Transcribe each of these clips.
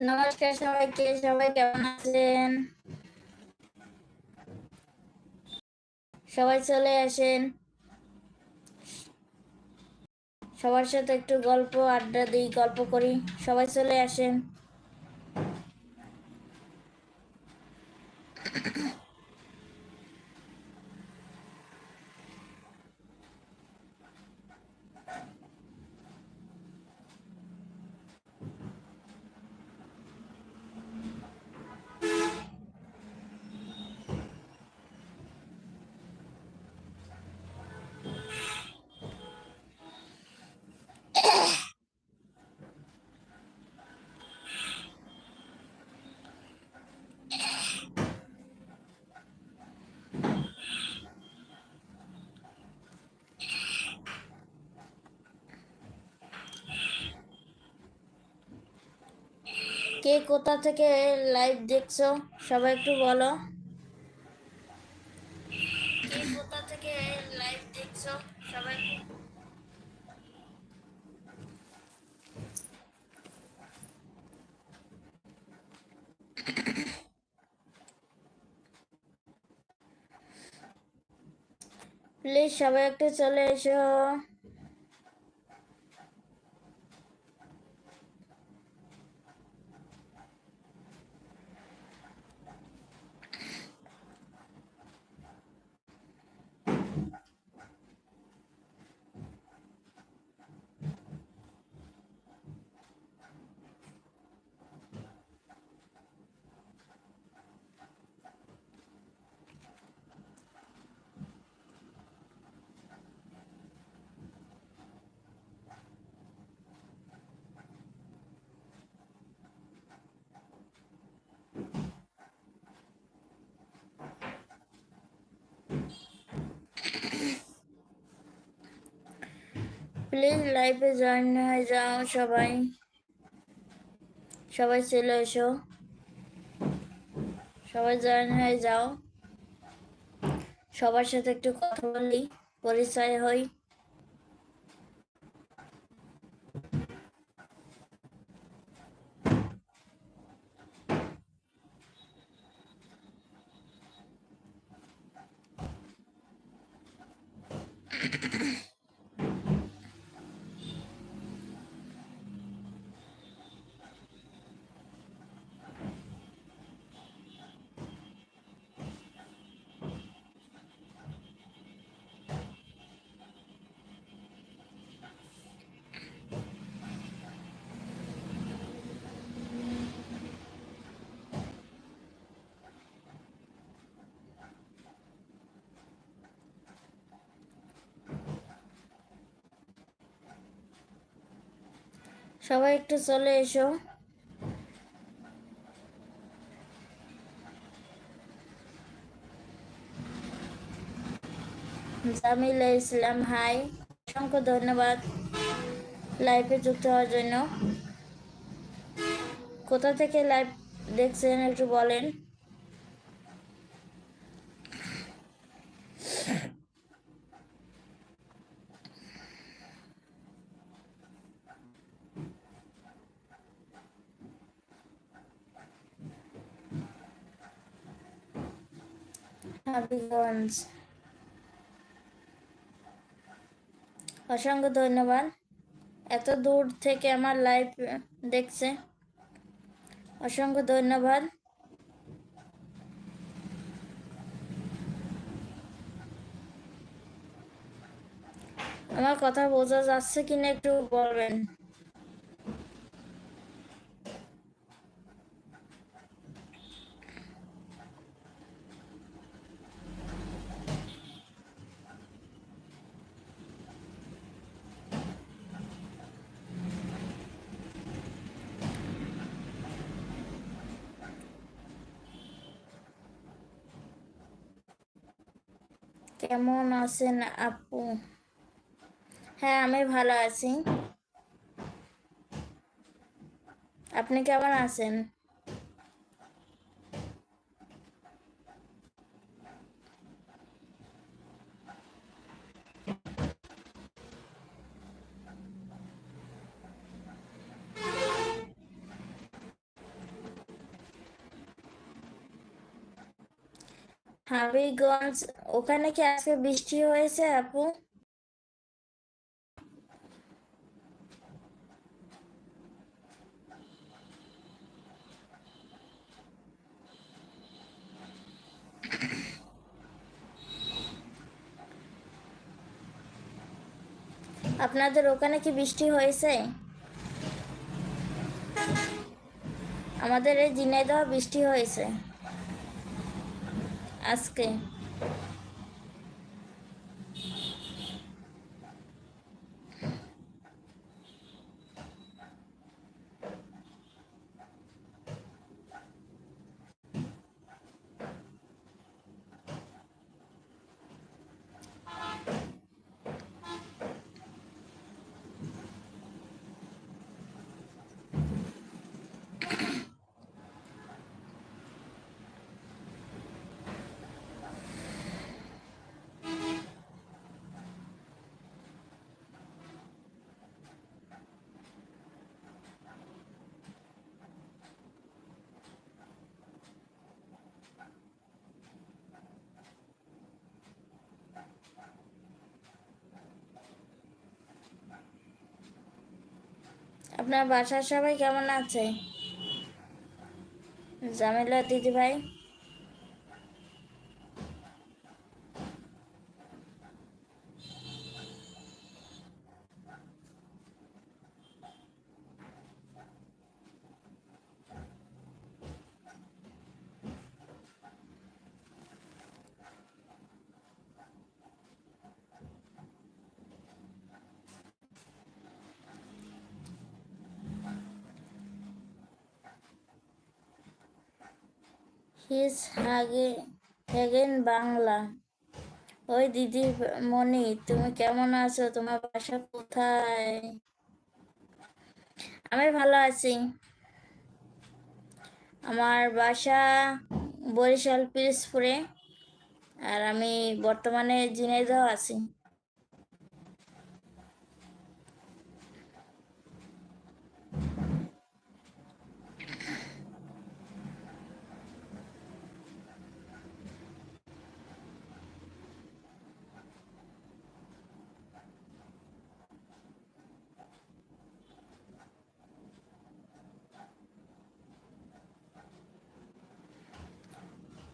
নমস্কার সবাইকে, সবাই কেমন আছেন? সবাই চলে আসেন। সবার সাথে একটু গল্প, আড্ডা দিই, গল্প করি, সবাই চলে আসেন। কে কোথা থেকে লাইভ দেখছ? সবাই একটু বলো। দেখছ? প্লিজ সবাই একটু চলে এসো। প্লিজ লাইভে জয়েন হয়ে যাও সবাই। সবাই চলে এসো। সবাই জয়েন হয়ে যাও। সবার সাথে একটু কথা বলি, পরিচয় হই। সবাই একটু চলে এসো। জামিলা ইসলাম হাই। অসংখ্য ধন্যবাদ লাইভে যুক্ত হওয়ার জন্য। কোথা থেকে লাইভ দেখছেন একটু বলেন। হাবিগঞ্জ অসংখ্য ধন্যবাদ। এত দূর থেকে আমার লাইভ দেখছে। অসংখ্য ধন্যবাদ। আমার কথা বোঝা যাচ্ছে কিনা একটু বলবেন। কেমন আছেন আপু হ্যাঁ আমি ভালো আছি আপনি কেমন আছেন हबीगंज ওখানে কি আজকে বৃষ্টি হয়েছে, আপু? আপনাদের ওখানে কি বৃষ্টি হয়েছে? আমাদের এই ঝিনাইদহ বৃষ্টি হয়েছে। আজকে আপনার বাসার সবাই কেমন আছে? জামিলা দিদি ভাই হিজ হাগে হেগেন বাংলা। ওই দিদি মনি তুমি কেমন আছো? তোমার বাসা কোথায়? আমি ভালো আছি। আমার বাসা বরিশাল, পিরোজপুরে। আর আমি বর্তমানে ঝিনাইদহ আছি।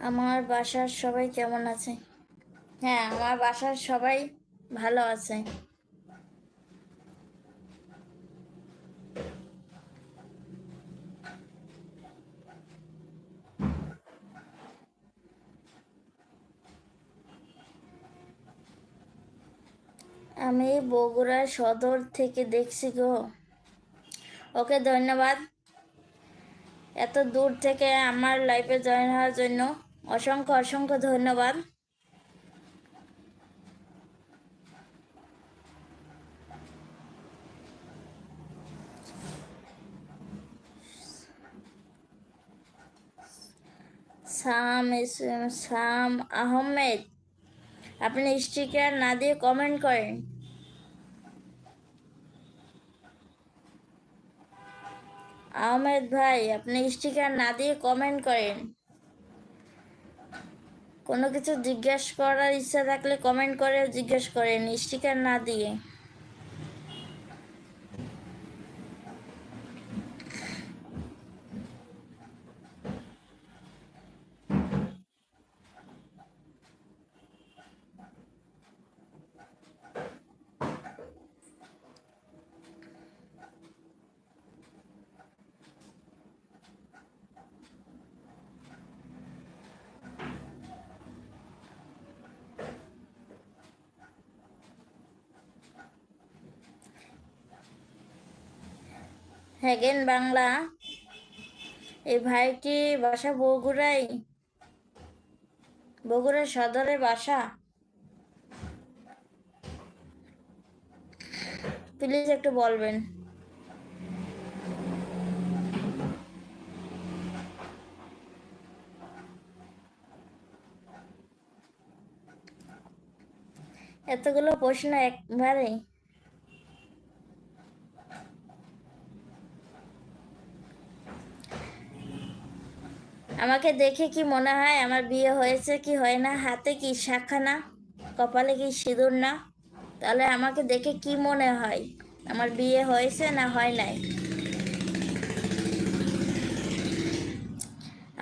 আমার বাসার সবাই কেমন আছে? হ্যাঁ আমার বাসার সবাই ভালো আছে। আমি বগুড়া সদর থেকে দেখছি গো। ওকে ধন্যবাদ। এত দূর থেকে আমার লাইফে জয়েন হওয়ার জন্য। অসংখ্য অসংখ্য ধন্যবাদ। সাম সাম আহমেদ, আপনি স্টিকার না দিয়ে কমেন্ট করেন। আহমেদ ভাই, আপনি স্টিকার না দিয়ে কমেন্ট করেন। কোনো কিছু জিজ্ঞেস করার ইচ্ছা থাকলে কমেন্ট করে জিজ্ঞেস করেন স্টিকার না দিয়ে। হ্যাগেন বাংলা। এই ভাইটি বাসা বগুড়াই বগুড়া সদরে বাসা। প্লিজ একটু বলবেন। এতগুলো প্রশ্ন একবারে আমাকে দেখে কি মনে হয় আমার বিয়ে হয়েছে কি হয় না? হাতে কি শাখা না কপালে কি সিঁদুর না? তাহলে আমাকে দেখে কি মনে হয়? আমার বিয়ে হয়েছে না হয় নাই?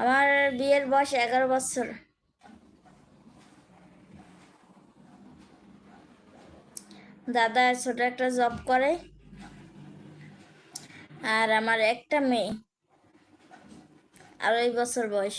আমার বিয়ের বয়স এগারো বছর। দাদা ছোট একটা জব করে। আর আমার একটা মেয়ে। আড়াই বছর বয়স।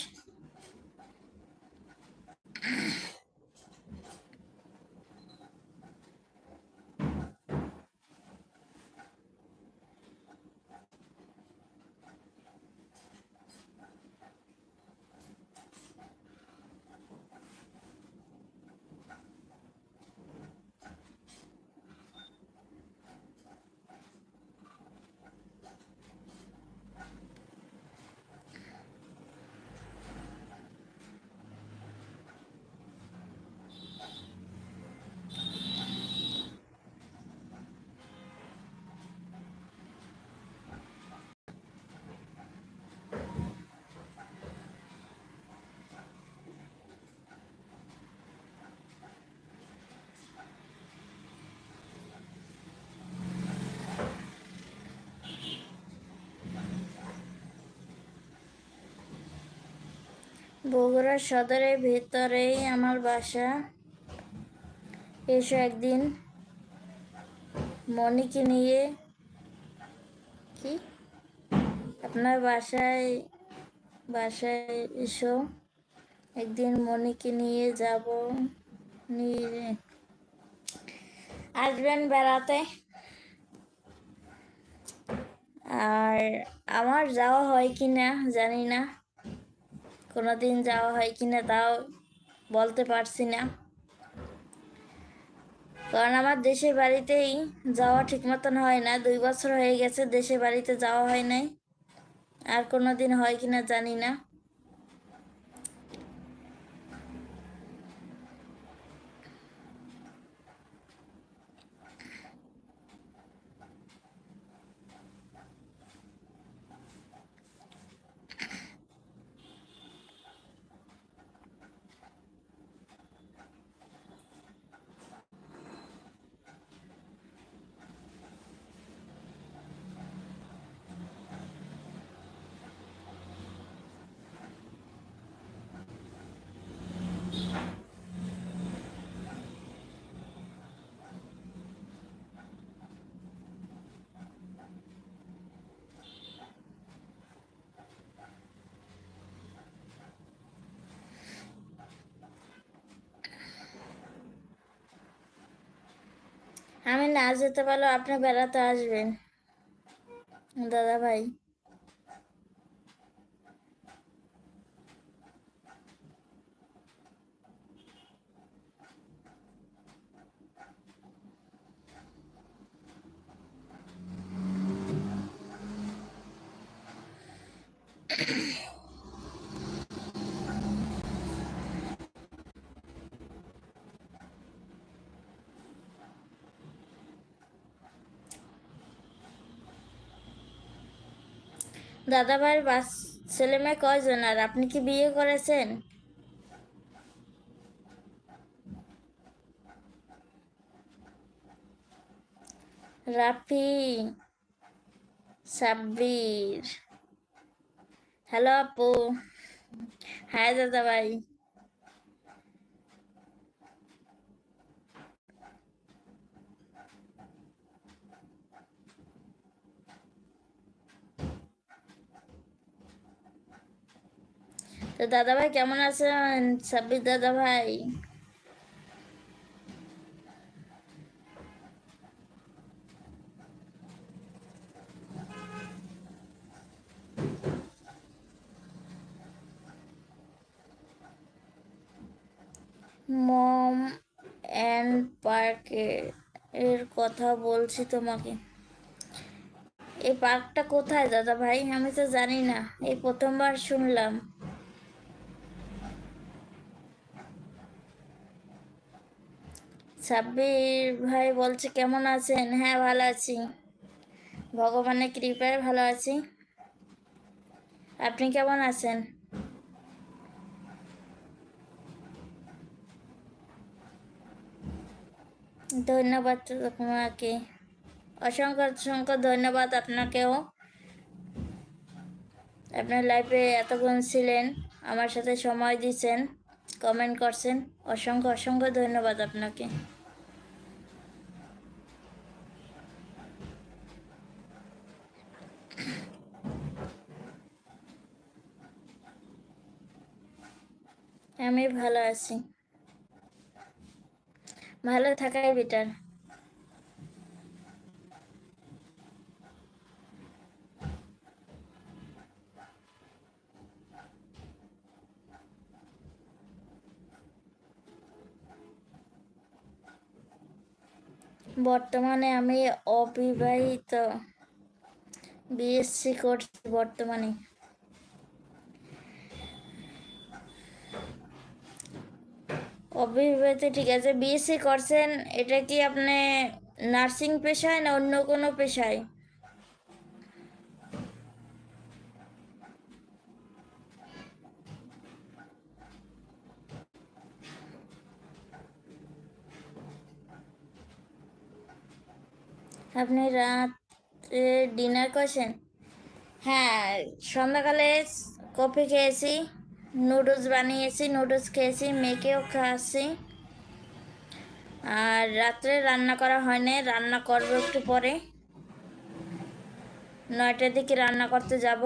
বগুড়া সদরের ভেতরেই আমার বাসা। এসো একদিন মনিকে নিয়ে। কি? আপনার বাসায় বাসায় এসো। একদিন মনিকে নিয়ে যাব। নিয়ে আসবেন বেড়াতে। আর আমার যাওয়া হয় কি না জানি না। কোনোদিন যাওয়া হয় কি না তাও বলতে পারছি না। কারণ আমার দেশের বাড়িতেই যাওয়া ঠিক মতন হয় না। দুই বছর হয়ে গেছে দেশের বাড়িতে যাওয়া হয় নাই। আর কোনো দিন হয় কি না জানি না। আমি না যেতে পারলেও আপনি বেড়াতে আসবেন। দাদা ভাই দাদা ভাইয়ের বাস ছেলে মেয়ে কয়জন? আর আপনি কি বিয়ে করেছেন? রাফি, সাব্বির। হ্যালো আপু। হ্যাঁ দাদা ভাই তো দাদা ভাই কেমন আছেন? সাব্বির দাদা ভাই মম অ্যান্ড পার্কে এর কথা বলছি তোমাকে। এই পার্কটা কোথায় দাদা ভাই আমি তো জানি না। এই প্রথমবার শুনলাম। সাব্বির ভাই বলছে, কেমন আছেন? হ্যাঁ ভালো আছি। ভগবানের কৃপায় ভালো আছি। আপনি কেমন আছেন? ধন্যবাদ তোমাকে। অসংখ্য অসংখ্য ধন্যবাদ আপনাকেও। আপনার লাইফে এতক্ষণ ছিলেন, আমার সাথে সময় দিচ্ছেন কমেন্ট করছেন। অসংখ্য অসংখ্য ধন্যবাদ আপনাকে। আমি ভালো আছি। ভালো থাকাই বেটার বর্তমানে আমি অবিবাহিত বিএসসি করছি বর্তমানে। অবিবাহিত ঠিক আছে। বিএসসি করছেন, এটা কি আপনি নার্সিং পেশায় না অন্য কোনো পেশায়? আপনি রাতে ডিনার করছেন? হ্যাঁ সন্ধ্যাকালে কফি খেয়েছি। নুডলস বানিয়েছি, নুডলস খেয়েছি, মেয়েকেও খাওয়াচ্ছি। আর রাত্রে রান্না করা হয়নি রান্না করব একটু পরে। নয়টার দিকে রান্না করতে যাব।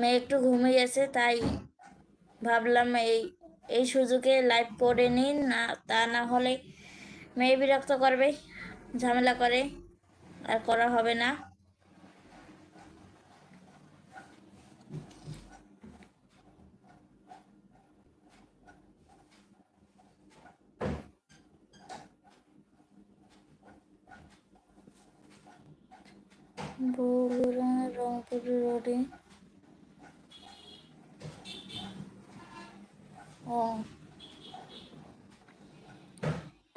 মেয়ে একটু ঘুমিয়েছে তাই ভাবলাম এই এই সুযোগে লাইভ করে নিন না, তা না হলে মেয়ে বিরক্ত করবে, ঝামেলা করে, আর করা হবে না। বগুড়া রংপুর রোডে। ও।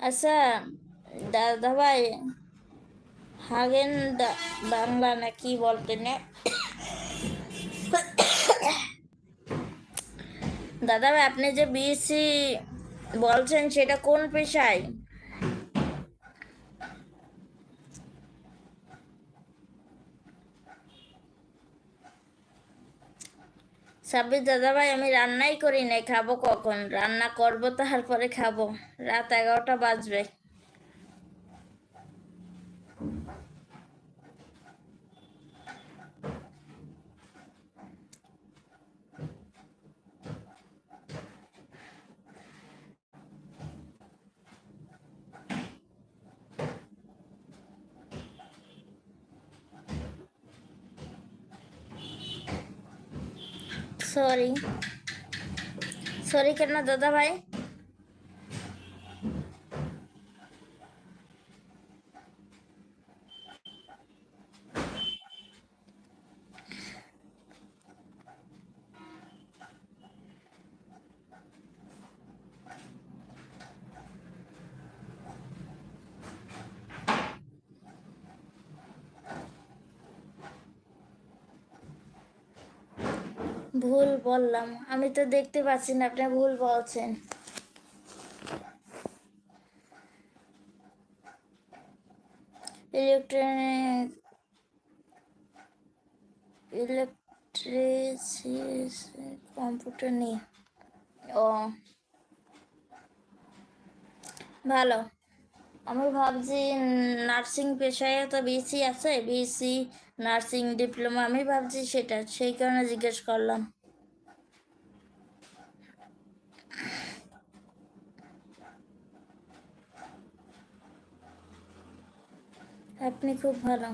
আচ্ছা দাদা ভাই হাগেন বাংলা না কি বলতেন দাদা ভাই আপনি যে বিএসসি বলছেন, সেটা কোন পেশায়? সাব্বির দাদাভাই, আমি রান্নাই করি নাই, খাব কখন? রান্না করব, তারপরে খাব। রাত এগারোটা বাজবে। সরি সরি কেন দাদা ভাই ভুল বললাম। আমি তো দেখতে পাচ্ছি না, আপনি ভুল বলছেন। ইলেকট্রনিক ইলেকট্রিক কম্পিউটার নিয়ে ও। ভালো। আমি ভাবছি নার্সিং পেশায় তো বিসি আছে, বিসি, নার্সিং ডিপ্লোমা, আমি ভাবছি সেটা, সেই কারণে জিজ্ঞেস করলাম। আপনি খুব ভালো।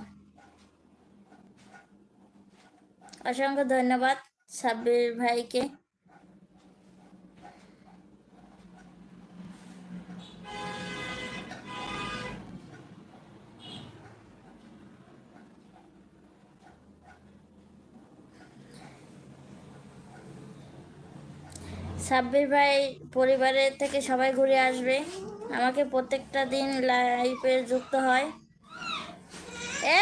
অসংখ্য ধন্যবাদ সাব্বির ভাইকে। সাব্বির ভাই পরিবারের থেকে সবাই ঘুরে আসবে। আমাকে প্রত্যেকটা দিন লাইফে যুক্ত হয়। এ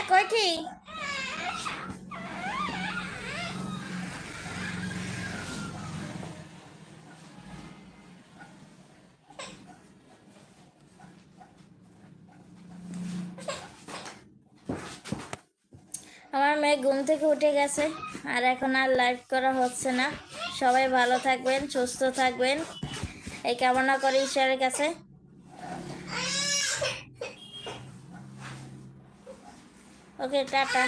আমার মেয়ে ঘুম থেকে উঠে গেছে, আর এখন আর লাইভ করা হচ্ছে না। সবাই ভালো থাকবেন, সুস্থ থাকবেন। এই কামনা করি ঈশ্বরের কাছে। ওকে টাটা